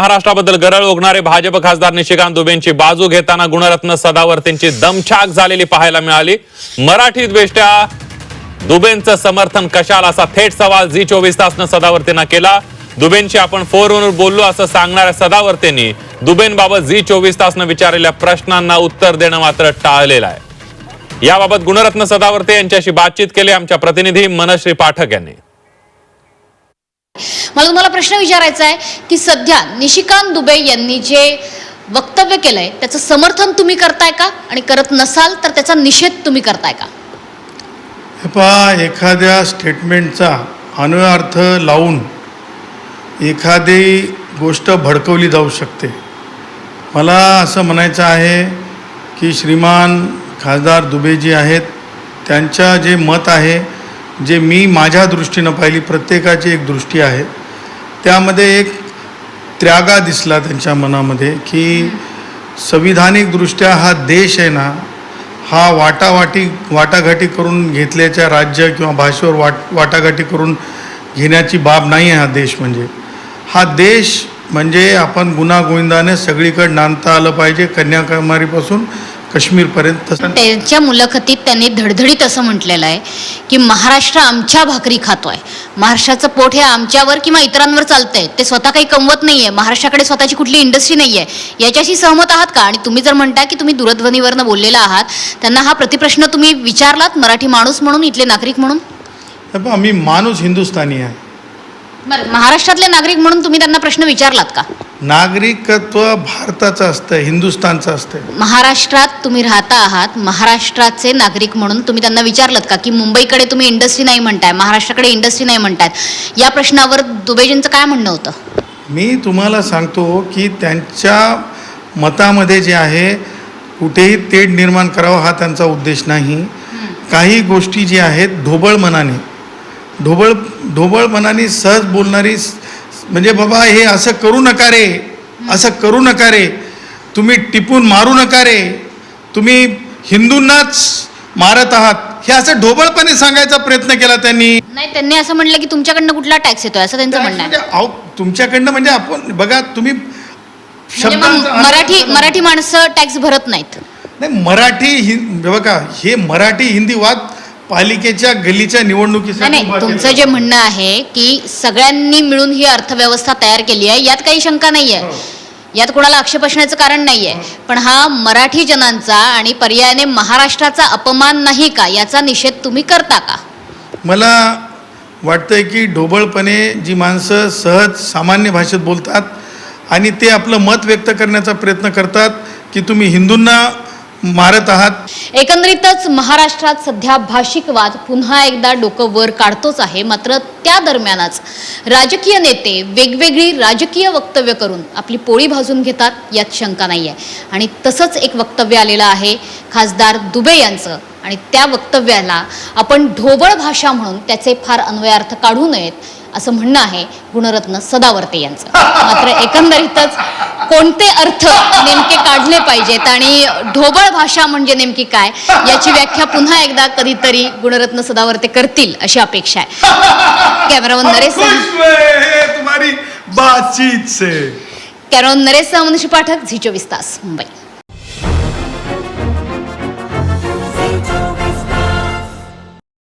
महाराष्ट्राबद्दल गरळ ओघणारे भाजप खासदार निशिकांत दुबेंची बाजू घेताना गुणरत्न सदावर्तींची दमछाक झालेली पाहायला मिळाली. मराठीत बेष्ट्या दुबेंचं समर्थन कशाला असा थेट सवाल झी चोवीस तासनं सदावर्तींना केला. दुबेंशी आपण फोनवर बोललो असं सांगणाऱ्या सदावर्तींनी दुबेंबाबत झी चोवीस तासनं विचारलेल्या प्रश्नांना उत्तर देणं मात्र टाळलेलं आहे. याबाबत गुणरत्न सदावर्ते यांच्याशी बातचीत केली आमच्या प्रतिनिधी मनश्री पाठक यांनी. मला तुम्हाला प्रश्न विचारायचा आहे की सध्या निशिकांत दुबे यांनी जे वक्तव्य केलं आहे त्याचं समर्थन तुम्ही करताय का? आणि करत नसाल तर त्याचा निषेध तुम्ही करताय का? पहा एखाद्या स्टेटमेंटचा अन्वयार्थ लावून एखादी गोष्ट भडकवली जाऊ शकते. मला असं म्हणायचं आहे की श्रीमान खासदार दुबे जी आहेत त्यांच्या जे मत आहे जे मी माझ्या दृष्टीनं पाहिली प्रत्येकाची एक दृष्टी आहे त्यामध्ये एक त्यागा दिसला त्यांच्या मनामध्ये की संविधानिकदृष्ट्या हा देश आहे ना हा वाटावाटी वाटाघाटी करून घेतल्याच्या राज्य किंवा भाषेवर वाट वाटाघाटी करून घेण्याची बाब नाही आहे हा देश म्हणजे. हा देश म्हणजे आपण गुन्हागोविंदाने सगळीकडे नांदता आलं पाहिजे कन्याकुमारीपासून काश्मीरपर्यंत त्यांच्या मुलाखतीत त्यांनी धडधडीत असं म्हटलेलं आहे की महाराष्ट्र आमच्या भाकरी खातोय. महाराष्ट्राचं पोट हे आमच्यावर किंवा इतरांवर चालतंय. ते स्वतः काही कमवत नाहीये. महाराष्ट्राकडे स्वतःची कुठली इंडस्ट्री नाहीये. याच्याशी सहमत आहात का? आणि तुम्ही जर म्हणता की तुम्ही दूरध्वनीवरनं बोललेला आहात त्यांना हा प्रतिप्रश्न तुम्ही विचारलात मराठी माणूस म्हणून इथले नागरिक म्हणून? हे मी माणूस हिंदुस्थानी आहे. बरं महाराष्ट्रातले नागरिक म्हणून तुम्ही त्यांना प्रश्न विचारलात का? नागरिकत्व भारताचं असतं हिंदुस्थानचं असतं. महाराष्ट्रात तुम्ही राहता आहात महाराष्ट्राचे नागरिक म्हणून तुम्ही त्यांना विचारलं का? की मुंबईकडे तुम्ही इंडस्ट्री नाही म्हणताय महाराष्ट्राकडे इंडस्ट्री नाही म्हणतायत. या प्रश्नावर दुबेजींचं काय म्हणणं होतं? मी तुम्हाला सांगतो की त्यांच्या मतामध्ये जे आहे कुठेही तेढ निर्माण करावा हा त्यांचा उद्देश नाही. काही गोष्टी जी आहेत ढोबळ मनाने. ढोबळ ढोबळ मनाने सहज बोलणारी म्हणजे बाबा हे असं करू नका रे. असं करू नका रे. तुम्ही टिपून मारू नका रे. तुम्ही हिंदूंनाच मारत आहात. हे असं ढोबळपणे सांगायचा प्रयत्न केला त्यांनी. नाही त्यांनी असं म्हणलं की तुमच्याकडनं कुठला टॅक्स येतोय? असं त्यांचं म्हणणं आहे. म्हणजे अहो, तुमच्याकडनं म्हणजे आपण बघा तुम्ही म्हणजे मग शब्दांचा अर्थ मराठी. मराठी माणसं टॅक्स भरत नाहीत. नाही मराठी हिं बघा हे मराठी हिंदी वाद पालिकेच्या गल्लीच्या नाही निवडणुकीसाठी नाही उभा तुमचं केला. जे म्हणणं आहे की सगळ्यांनी मिळून ही अर्थव्यवस्था तयार केली आहे यात काही शंका नाहीये हो. यात कोणाला आक्षेप असण्याचं कारण नाहीये पण हा मराठी जनांचा आणि पर्यायाने महाराष्ट्राचा अपमान नाही का याचा निषेध तुम्ही करता का मला वाटतंय की ढोबळपणे जी माणसं सहज सामान्य भाषेत बोलतात आणि ते आपलं मत व्यक्त करण्याचा प्रयत्न करतात की तुम्ही हिंदूंना मारत आहात. एकंदरीतच महाराष्ट्रात सध्या भाषिक वाद पुन्हा एकदा डोकं वर काढतोच आहे. मात्र त्या दरम्यानच राजकीय नेते वेगवेगळी राजकीय वक्तव्य करून आपली पोळी भाजून घेतात यात शंका नाही आहे आणि तसंच एक वक्तव्य आलेलं आहे खासदार दुबे यांचं. आणि त्या वक्तव्याला आपण ढोबळ भाषा म्हणून त्याचे फार अन्वयार्थ काढू नयेत असं म्हणणं आहे गुणरत्न सदावर्ते यांचं. मात्र एकंदरीतच कोणते अर्थ नेमके काढले पाहिजेत आणि ढोबळ भाषा म्हणजे नेमकी काय याची व्याख्या पुन्हा एकदा कधीतरी गुणरत्न सदावर्ते करतील अशी अपेक्षा आहे. कॅमेरामन नरेश तुम्हारी बातचीत से. कॅमेरामन नरेश मनुष्य पाठक झी चोवीस तास मुंबई.